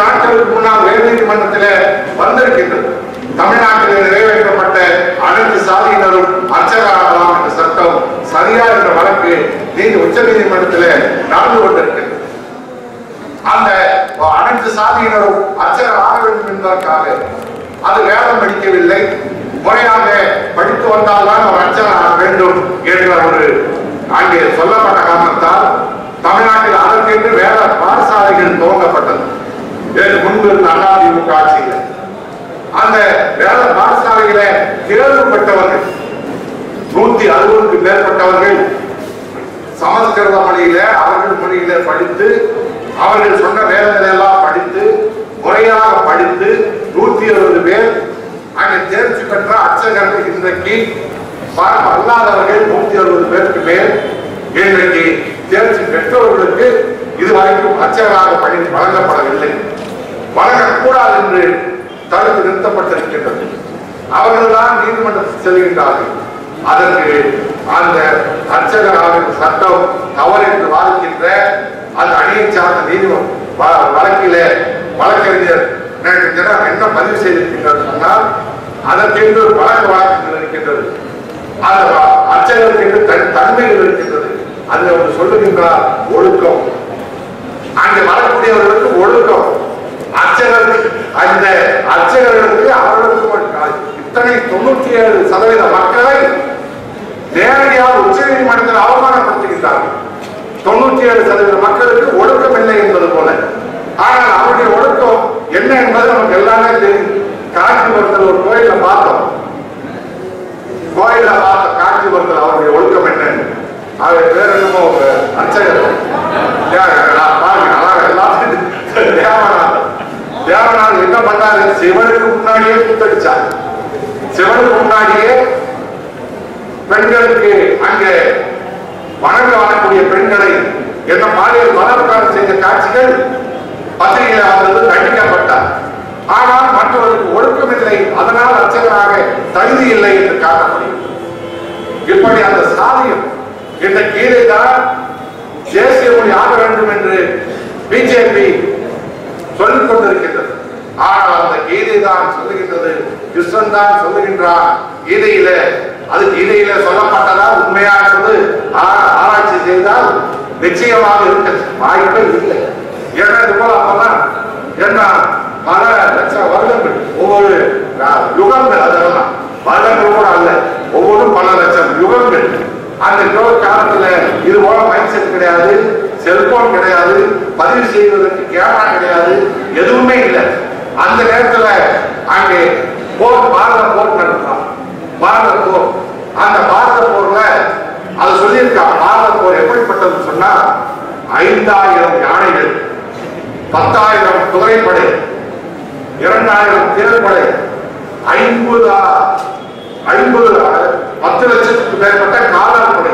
நாட்களுக்கு முன்னால் உயர்நீதிமன்றத்தில் வந்திருக்கின்றது தமிழ்நாட்டில் நிறைவேற்றப்பட்ட அனைத்து சாதியினரும் அர்ச்சகராகலாம் என்ற சட்டம் சரியா என்ற வழக்கு நீதி உச்ச நீதிமன்றத்தில் நடந்து கொண்டிருக்கிறது. அந்த அனைத்து சாதியினரும் அர்ச்சகர் ஆக வேண்டும் என்பதற்காக அது வேதம் படிக்கவில்லை. முறையாக படித்து வந்தால்தான் அவர் அர்ச்சகர் ஆக வேண்டும் என்ற ஒரு அங்கே சொல்லப்பட்ட காரணத்தால் தமிழ்நாட்டில் அதற்கென்று வேத பாடசாலைகள் துவங்கப்பட்டது முன்பு அதிமுக ஆட்சியில் அந்த வேலை பாடசாலையில தேர்வு பெற்றவர்கள் நூத்தி அறுபதுக்கு மேற்பட்டவர்கள் சமஸ்கிருத மொழியில அவர்கள் மொழியில படித்து அவர்கள் சொன்ன வேதங்களை எல்லாம் படித்து முறையாக படித்து நூத்தி அறுபது பேர் அங்கே தேர்ச்சி பெற்ற அர்ச்சகர்கள் இன்றைக்கு ப- அல்லாதவர்கள் நூத்தி அறுபது பேருக்கு மேல் இன்றைக்கு தேர்ச்சி பெற்றவர்களுக்கு இதுவரைக்கும் அர்ச்சகராக பணி வழங்கப்படவில்லை. வழங்கக்கூடாது என்று தடுத்து நிறுத்தப்பட்டிருக்கின்றது. அவர்கள் தான் நீதிமன்றத்தில் செல்கின்றார்கள். அதற்கு அந்த அர்ச்சகராவின் சட்டம் தவறு என்று வாதிக்கின்ற அந்த அணியை சார்ந்த நீதிமன்ற வ- வழக்கிலே வழக்கறிஞர் என்ன பதிவு செய்திருக்கின்றார் சொன்னால் அதற்கென்று வழக்கு வழக்குகள் இருக்கின்றது. அந்த அர்ச்சகருக்கு என்று தன் தன்மைகள் இருக்கின்றது. அதில் அவர் சொல்லுகின்றார் ஒழுக்கம். அங்கே வரக்கூடியவர்களுக்கு ஒழுக்கம். அர்ச்சகருக்கு அந்த அர்ச்சகர்களுக்கு அவர்களுக்கு இத்தனை தொண்ணூத்தி ஏழு சதவீத மக்களை நேரடியாக உச்ச நீதிமன்றத்தில் அவமானப்படுத்துகின்றார்கள். தொண்ணூத்தி ஏழு சதவீத மக்களுக்கு ஒழுக்கம் இல்லை என்பது போல. ஆனால் அவருடைய ஒழுக்கம் என்ன என்பது நமக்கு எல்லாமே தெரியும். காஞ்சிபுரத்தில் ஒரு கோயில பார்த்தோம். கோயில பார்த்த காஞ்சிபுரத்தில் அவருடைய ஒழுக்கம் என்ன அவர் பேர் என்னமோ ஒரு அர்ச்சகர் பாருங்க தேவநாதன் என்ன பண்ணாரு? சிவனுக்கு முன்னாடியே குத்தடிச்சார். சிவனுக்கு முன்னாடியே பெண்களுக்கு அங்கே வணங்க வரக்கூடிய பெண்களை என்ன பாலியல் பலாத்காரம் செய்த காட்சிகள் பத்திரிகையில் அவர்கள் தண்டிக்கப்பட்டார் ஆனால் மற்றவருக்கு ஒழுக்கம் இல்லை அதனால் அர்ச்சகராக தகுதி இல்லை என்று காட்டப்படுகிறது இப்படி அந்த சாதியம் இந்த கீழே தான் தேசிய மொழி ஆக வேண்டும் என்று பிஜேபி சொல்லிக் கொண்டிருக்கிறது. செய்திதான் சொல்லுகின்றது. கிருஷ்ணன் தான் சொல்லுகின்றான். கீதையில அது கீதையில சொல்லப்பட்டதா உண்மையானது? ஆராய்ச்சி செய்தால் நிச்சயமாக இருக்க வாய்ப்பே இல்லை. ஏன்னா இது போல அப்பதான் என்ன பல லட்சம் வருடங்கள் ஒவ்வொரு யுகங்கள் அதெல்லாம். வருடங்கள் கூட அல்ல ஒவ்வொரு பல லட்சம் யுகங்கள். அந்த யுக காலத்துல இது போல மைண்ட் செட் கிடையாது செல்போன் கிடையாது பதிவு செய்வது கேமரா கிடையாது எதுவுமே இல்லை அந்த நேரத்துல அங்கே போர் பாரத போர் நடத்தான் பாரத போர் அந்த பாரத போர்ல அது சொல்லியிருக்கா போர் எப்படிப்பட்டதுன்னு சொன்னா ஐந்தாயிரம் யானைகள் பத்தாயிரம் குதிரைப்படை இரண்டாயிரம் தேர்ப்படை ஐம்பது ஐம்பது பத்து லட்சத்துக்கு மேற்பட்ட காலால் படை.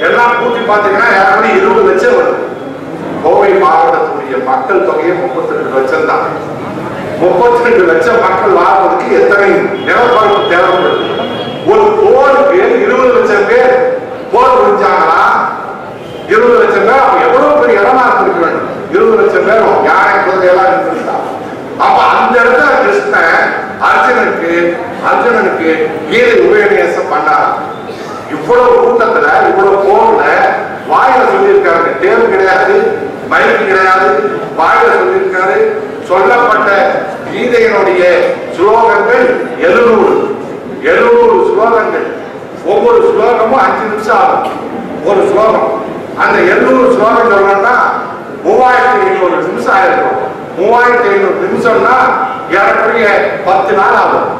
எல்லாம் கூட்டி பார்த்தீங்கன்னா ஏறக்குறைய இருபது லட்சம் வருது கோவை மாவட்டத்துடைய மக்கள் தொகையை முப்பத்தி ரெண்டு லட்சம் தான். முப்பத்தி ரெண்டு லட்சம் மக்கள் வாழ்வதற்கு எத்தனை நிலப்பரப்பு தேவைப்படுது? ஒரு போருக்கு இருபது லட்சம் பேர் போர் புரிஞ்சாங்களா இருபது லட்சம் பேர். அப்ப எவ்வளவு பெரிய இடமா இருந்திருக்க வேண்டும்? இருபது லட்சம் பேர். யாரை குழந்தையெல்லாம் எல்லாம் இருந்திருந்தா? அப்ப அந்த இடத்துல கிருஷ்ணன் அர்ஜுனனுக்கு அர்ஜுனனுக்கு கீதை உபயோகம் பண்ணார்? இவ்வளவு கூட்டத்துல இவ்வளவு போர்ல வாயில சொல்லியிருக்காரு. தேர்வு கிடையாது மைக்கு கிடையாது வாயில சொல்லியிருக்காரு. சொல்லப்பட்ட கீதையினுடைய ஸ்லோகங்கள் எழுநூறு. எழுநூறு ஒவ்வொரு ஸ்லோகமும் அஞ்சு நிமிஷம் ஆகும். ஒரு ஸ்லோகம். அந்த எழுநூறு ஸ்லோகம் சொல்லணும்னா மூவாயிரத்தி ஐநூறு நிமிஷம் ஆயிருக்கும் மூவாயிரத்தி ஐநூறு நிமிஷம்னா ஏறக்குறைய பத்து நாள் ஆகும்.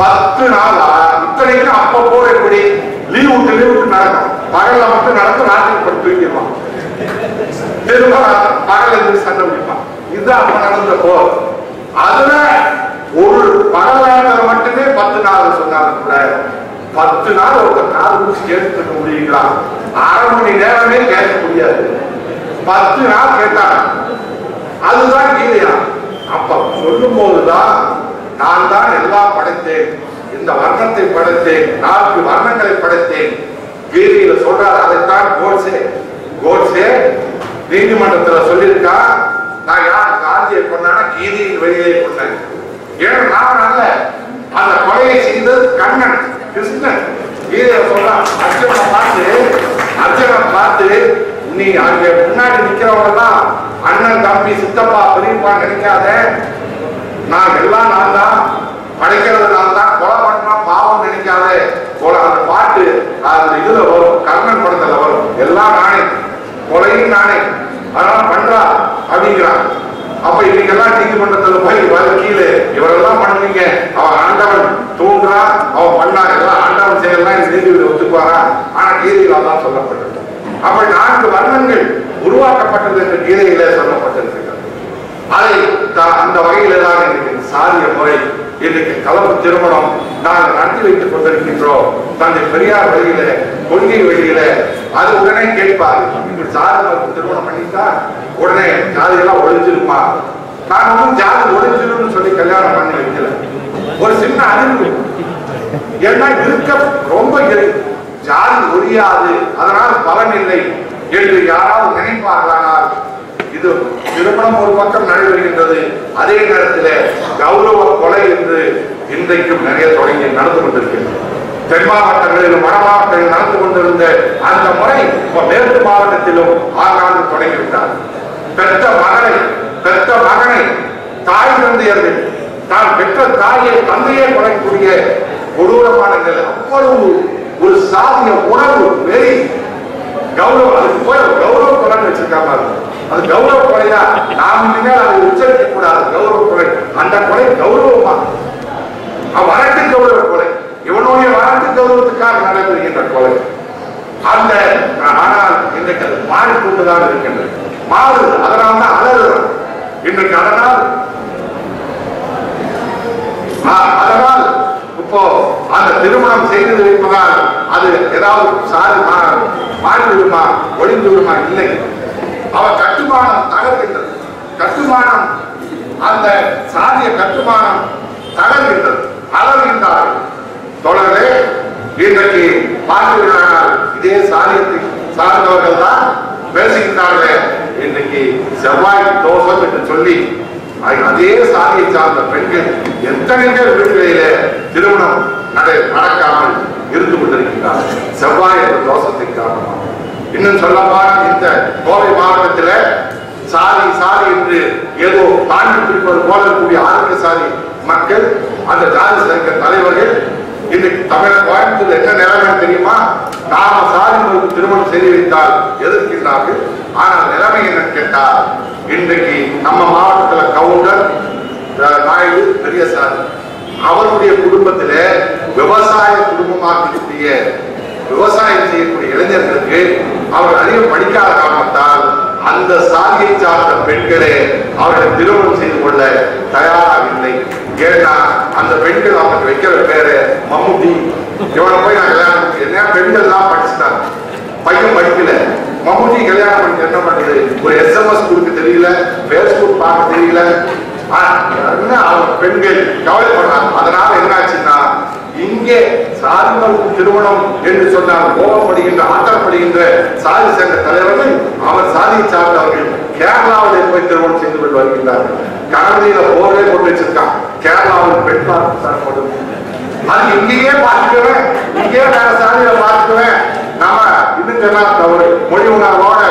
பத்து நாளா. இத்தனைக்கும் அப்போ போற எப்படி லீவ் விட்டு லீவ் விட்டு நடக்கும். பகல்ல மட்டும் நடக்கும் ராத்திரி பட்டு தூக்கிடுவான் திரும்ப பகல் இருந்து சண்டை பிடிப்பான். இதுதான் அப்ப நடந்த போர். அதுல ஒரு பகல் மட்டுமே பத்து நாள் சொன்னாலும் கூட பத்து நாள் ஒரு நாள் நிமிஷம் கேட்டுக்க முடியுங்களா? அரை மணி நேரமே கேட்க முடியாது. பத்து நாள் கேட்டாங்க. அதுதான் கீதையா. அப்ப சொல்லும் போதுதான் நான் தான் எல்லாம் படைத்தேன். இந்த வர்ணத்தை படைத்தேன். நான்கு வர்ணங்களை படைத்தேன். கீதையில சொல்றாரு அதைத்தான் கோட்ஸே. கோட்ஸே நீதிமன்றத்துல சொல்லியிருக்கா நான் யார்? காந்தியை கொண்டாடி கீதையின் வெளியே கொண்டேன் ஏன் நான் அல்ல. அந்த கொலையை செய்தது கண்ணன். கிருஷ்ணன் கீதையை சொல்றான் அர்ஜுனை பார்த்து அர்ஜுனை பார்த்து நீ அங்க முன்னாடி நிக்கிறவங்க தான் அண்ணன் தம்பி சித்தப்பா பெரியப்பா நினைக்காத. நான் எல்லாம் நான் தான் படைக்கிறது நான் தான் கொலை பண்ணா பாவம் நினைக்காதே. கொலை அந்த பாட்டு அந்த இதுல வரும் கர்ணன் படத்துல வரும். எல்லாம் நானே கொலையும் நானே அதெல்லாம் பண்றா அப்படிங்கிறான். அப்ப இன்னைக்கெல்லாம் நீதிமன்றத்துல போய் வர கீழே இவரெல்லாம் பண்ணுவீங்க அவன் ஆண்டவன் தூங்குறா அவன் பண்ணா எல்லாம் இதெல்லாம் செய்யலாம் ஒத்துக்குவாரா? ஆனா கீதையில் அதான் சொல்லப்பட்டது. அப்ப நான்கு வர்ணங்கள் உருவாக்கப்பட்டது என்று கீதையில சொல்லப்பட்டிருக்கிறது. அதை அந்த வகையில தான் இன்னைக்கு சாதிய முறை இன்னைக்கு கலப்பு திருமணம் நாங்கள் நடத்தி வைத்துக் கொண்டிருக்கின்றோம். தந்தை பெரியார் வழியில கொள்கை வழியில அது உடனே கேட்பார் இப்படி சாதி திருமணம் பண்ணிட்டா? உடனே ஜாதியெல்லாம் ஒழிஞ்சிருப்பா நான் வந்து ஜாதி ஒழிஞ்சிரும்னு சொல்லி கல்யாணம் பண்ணி வைக்கல. ஒரு சின்ன அறிவு. ஏன்னா இருக்க ரொம்ப ஜாதி ஒழியாது. அதனால் பலன் இல்லை என்று யாராவது நினைப்பார்களானால் இது திருமணம் ஒரு பக்கம் நடைபெறுகின்றது. அதே நேரத்தில் கௌரவ கொலை என்று இன்றைக்கும் நிறைய தொடங்கி நடந்து கொண்டிருக்கிறது தென் மாவட்டங்களிலும் வட மாவட்டங்களில் நடந்து கொண்டிருந்த அந்த முறை இப்ப மேற்கு மாவட்டத்திலும் ஆங்காங்கு தொடங்கிவிட்டார். பெற்ற மகனை பெற்ற மகனை தாய் தந்தையர்கள் தான் பெற்ற தாயை தந்தையே கொலைக்கூடிய கொடூரமான நிலை அவ்வளவு ஒரு சாதிய உணர்வு வெறி. கௌரவம் அதுக்கு போய் கௌரவ கொலைன்னு வச்சிருக்காம அது கௌரவ கொலையா நாம் இனிமேல் அதை உச்சரிக்க கூடாது. கௌரவ கொலை அந்த கொலை கௌரவமா? அவன் வரட்டு கௌரவ கொலை இவனுடைய வரட்டு கௌரவத்துக்காக நடைபெறுகின்ற கொலை அந்த ஆனால் இன்றைக்கு அது மாறிக்கொண்டுதான் இருக்கின்றது. மாறுது. அதனால தான் அலறுறோம் இன்றைக்கு அதனால் அதனால் இப்போ அந்த திருமணம் செய்து வைப்பதால் அது ஏதாவது சாதி மா- மாறி விடுமா ஒளிந்து விடுமா இல்லை. அவ கட்டுமானம் தகர்கின்றது. கட்டுமானம் அந்த சாதிய கட்டுமானம் தகர்கின்றது. அலர்கின்றார்கள் தொடர்ந்து இன்றைக்கு பார்த்தீர்களானால் இதே சாதியத்தை சார்ந்தவர்கள் தான் பேசுகின்றார்களே. இன்றைக்கு செவ்வாய் தோஷம் என்று சொல்லி அதே சாதியை சார்ந்த பெண்கள் எத்தனை பேர் வீடுகளிலே திருமணம் நடை நடக்காமல் இருந்து கொண்டிருக்கின்றார். செவ்வாய் என்ற தோஷத்தின் காரணமாக. இன்னும் சொல்லப்பா இந்த கோவை மாவட்டத்தில் சாதி சாதி என்று ஏதோ தாண்டி பிடிப்பது போல இருக்கக்கூடிய ஆரோக்கிய சாதி மக்கள் அந்த ஜாதி சேர்க்க தலைவர்கள் இன்னைக்கு தமிழக கோயம்புத்தூர் என்ன நிலைமை தெரியுமா? நாம சாரி திருமணம் செய்து வைத்தால் எதிர்க்கின்றார்கள். ஆனால் நிலைமை என்ன கேட்டால் இன்றைக்கு நம்ம மாவட்டத்துல கவுண்டர் நாயுடு பெரிய சாரி அவருடைய குடும்பத்தில் விவசாய குடும்பமாக்கக்கூடிய விவசாயம் செய்யக்கூடிய இளைஞர்களுக்கு அவர் அதிகம் படிக்காத காரணத்தால் அந்த சாதியை சார்ந்த பெண்களே அவர்களை திருமணம் செய்து கொள்ள தயாராகவில்லை. ஏன்னா அந்த பெண்கள் அவனுக்கு வைக்கிற பேரு மம்முட்டி. இவனை போய் நான் கல்யாணம் பண்ணிக்கிறேன் என்ன பெண்கள் தான் படிச்சுட்டாங்க. பையன் படிக்கல. மம்முட்டி கல்யாணம் பண்ணி என்ன பண்றது ஒரு எஸ்எம்எஸ் கொடுக்க தெரியல பேஸ்புக் பார்க்க தெரியல பெண்கள் கவலைப்படுறாங்க? அதனால என்னாச்சுன்னா இங்கே சாதி திருமணம் என்று சொன்னால் கோபப்படுகின்ற ஆட்டப்படுகின்ற சாதி சங்க தலைவர்கள் அவர் சாதியை சார்ந்தவர்கள் கேரளாவில் போய் திருமணம் செய்து கொண்டு வருகின்றார்கள். கணவனில போரே கொண்டு வச்சிருக்கான் கேரளாவில் பெண் பார்த்து அது இங்கேயே பார்த்துக்குவேன். இங்கேயே வேற சாதியில பார்த்துக்குவேன். நாம இன்னும் சொன்னா தவறு. மொழி உணர்வோட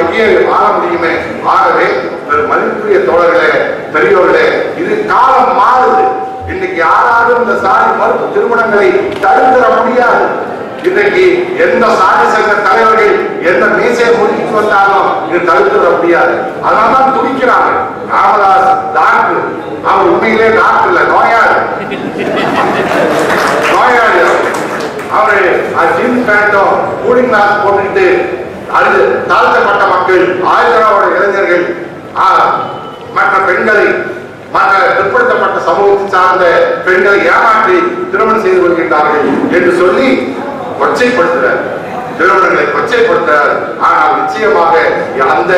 இங்கேயே வாழ முடியுமே. ஆகவே ஒரு மதிப்புரிய தோழர்களே பெரியோர்களே இது காலம் மாறுது. இன்னைக்கு யாராலும் இந்த சாதி மறுப்பு திருமணங்களை தடுத்துட முடியாது. இன்னைக்கு எந்த சாதி சங்க தலைவர்கள் எந்த மீசையை முடிச்சு வந்தாலும் இது தடுத்துட முடியாது. அதனால்தான் துடிக்கிறாங்க. ராமதாஸ் டாக்டர். அவர் உண்மையிலே டாக்டர் இல்ல நோயாளி. நோயாளி அவரு. ஜிம் பேண்டும் கூலிங் கிளாஸ் போட்டுக்கிட்டு அது தாழ்த்தப்பட்ட மக்கள் ஆயிரம் இளைஞர்கள் ஆ, பெண்களை மற்ற பிற்படுத்தப்பட்ட சமூகத்தை சார்ந்த பெண்களை ஏமாற்றி திருமணம் செய்து கொள்கின்றார்கள் என்று சொல்லி கொச்சைப்படுத்துகிறார் திருமணங்களை கொச்சைப்படுத்துகிறார் ஆனால் நிச்சயமாக அந்த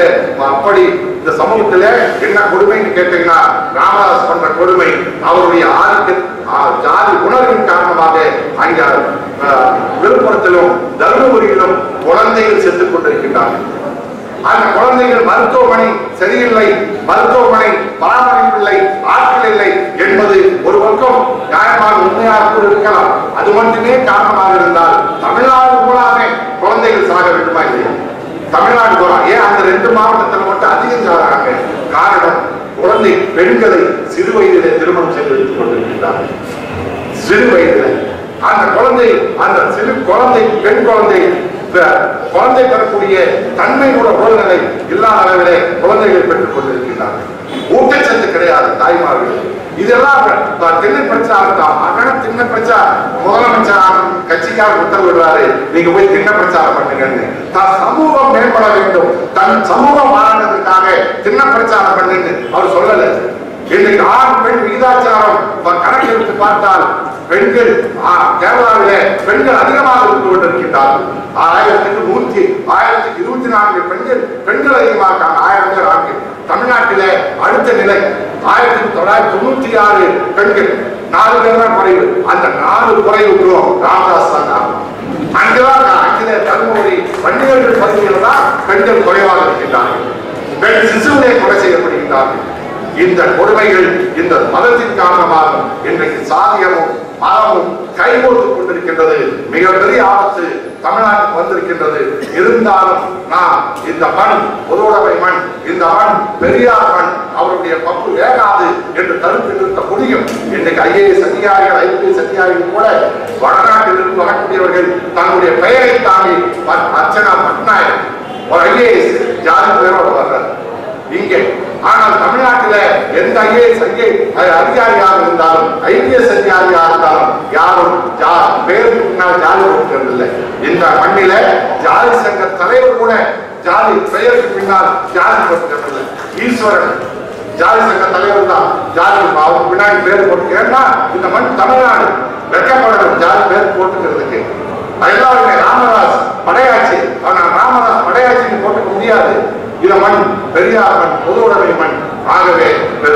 அப்படி இந்த சமூகத்துல என்ன கொடுமைன்னு கேட்டீங்கன்னா ராமதாஸ் பண்ற கொடுமை அவருடைய ஆதிக்க ஜாதி உணர்வின் காரணமாக அங்க விழுப்புரத்திலும் தருமபுரியிலும் குழந்தைகள் செத்துக் கொண்டிருக்கின்றார்கள். அந்த குழந்தைகள் மருத்துவமனை சரியில்லை மருத்துவமனை பராமரிப்பு இல்லை ஆட்கள் இல்லை என்பது ஒரு பக்கம் நியாயமாக உண்மையாக இருக்கலாம் அது மட்டுமே காரணமாக இருந்தால் தமிழ்நாடு பூராமே குழந்தைகள் சாக வேண்டுமா இல்லையா தமிழ்நாடு பூரா. ஏன் அந்த ரெண்டு மாவட்டத்தில் மட்டும் அதிகம் சாகிறாங்க காரணம் குழந்தை பெண்களை சிறு வயதிலே திருமணம் செய்து வைத்துக் கொண்டிருக்கின்றார்கள் சிறு வயதில். அந்த குழந்தை அந்த சிறு குழந்தை பெண் குழந்தை குழந்தை பெறக்கூடிய தன்மை கூட உடல்நிலை இல்லாத அளவிலே குழந்தைகளை பெற்றுக் கொண்டிருக்கிறார்கள் ஊட்டச்சத்து கிடையாது தாய்மார்கள். இதெல்லாம் ப- திண்ணை பிரச்சாரம் தான். மகன திண்ணை பிரச்சா முதலமைச்சர் கட்சிக்காக உத்தரவிடுறாரு நீங்க போய் திண்ணை பிரச்சாரம் பண்ணுங்கன்னு. தான் சமூகம் மேம்பட வேண்டும். தன் சமூகம் மாறினதுக்காக திண்ண பிரச்சாரம் பண்ணுன்னு அவர் சொல்லல. இன்னைக்கு ஆண் பெண் விகிதாச்சாரம். கணக்கு எடுத்து பார்த்தால் பெண்கள் ஆ, கேரளாவிலே பெண்கள் அதிகமாக இருந்து கொண்டிருக்கின்றார்கள் ஆயிரத்துக்கு நூத்தி ஆயிரத்துக்கு இருபத்தி நான்கு பெண்கள் பெண்கள் அதிகமாக இருக்காங்க ஆயிரம் பேர் ஆண்கள் தமிழ்நாட்டிலே அடுத்த நிலை ஆயிரத்தி தொள்ளாயிரத்தி தொண்ணூத்தி ஆறு பெண்கள். நாலு பேர் தான் குறைவு. அந்த நாலு குறைவுக்கும் ராமதாஸ் தான் காரணம். அங்கெல்லாம் அங்கே தருமபுரி பண்டிகர்கள் பகுதியில் தான் பெண்கள் குறைவாக இருக்கின்றார்கள். பெண் சிசுவிலே கொலை செய்யப்படுகின்றார்கள். இந்த கொடுமைகள் இந்த மதத்தின் காரணமாக இன்றைக்கு சாதியமும் மதமும் கைகோர்த்துக் கொண்டிருக்கின்றது மிகப்பெரிய ஆபத்து தமிழ்நாட்டுக்கு வந்திருக்கின்றது. இருந்தாலும் நாம் இந்த மண் பொதுவுடைமை மண் இந்த மண் பெரியார் மண் அவருடைய பங்கு வேகாது என்று தடுத்து நிறுத்த முடியும். இன்றைக்கு ஐஏஎஸ் அதிகாரிகள் ஐபிஎஸ் அதிகாரிகள் கூட வடநாட்டில் இருந்து வரக்கூடியவர்கள் தன்னுடைய பெயரை தாண்டி அர்ச்சனா பட்நாயக் ஒரு ஐஏஎஸ் ஜாதி பெயரோடு வர்றார். இங்கே ஆனால் தமிழ்நாட்டில எந்த ஐஏஎஸ் ஐஏ அதிகாரியாக இருந்தாலும் ஐபிஎஸ் அதிகாரியாக இருந்தாலும் யாரும் பேருக்கு பின்னால் ஜாதி கொடுக்கறதில்லை இந்த மண்ணில ஜாதி சங்க தலைவர் கூட ஜாதி பெயருக்கு பின்னால் ஜாதி போட்டுறதில்லை ஈஸ்வரன் ஜாதி சங்க தலைவர் தான். ஜாதி அவருக்கு பின்னாடி பேர் போட்டு ஏன்னா இந்த மண் தமிழ்நாடு. வெக்கப்படணும் ஜாதி பேர் போட்டுக்கிறதுக்கு. எல்லாருமே ராமதாஸ் படையாட்சி. ஆனா ராமதாஸ் படையாட்சின்னு போட்டுக்க முடியாது. இந்த மண் பெரியார் மண் பொது உடைமை மண் ஆகவே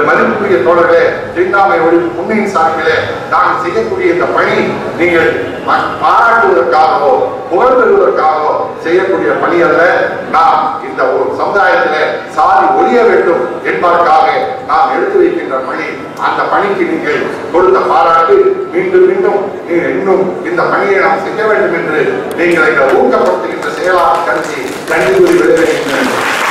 மதிப்புக்குரிய தோழர்களே திண்டாமை ஒழிப்பு உண்மையின் சார்பிலே நான் செய்யக்கூடிய இந்த பணி நீங்கள் பாராட்டுவதற்காகவோ புகழ் பெறுவதற்காகவோ செய்யக்கூடிய பணி அல்ல. நாம் இந்த ஒரு சமுதாயத்திலே சாதி ஒழிய வேண்டும் என்பதற்காக நாம் எடுத்து வைக்கின்ற பணி. அந்த பணிக்கு நீங்கள் கொடுத்த பாராட்டு மீண்டும் மீண்டும் நீங்கள் இன்னும் இந்த பணியை நாம் செய்ய வேண்டும் என்று நீங்கள் இந்த ஊக்கப்படுத்துகின்ற செயலாக கருதி நன்றி கூறி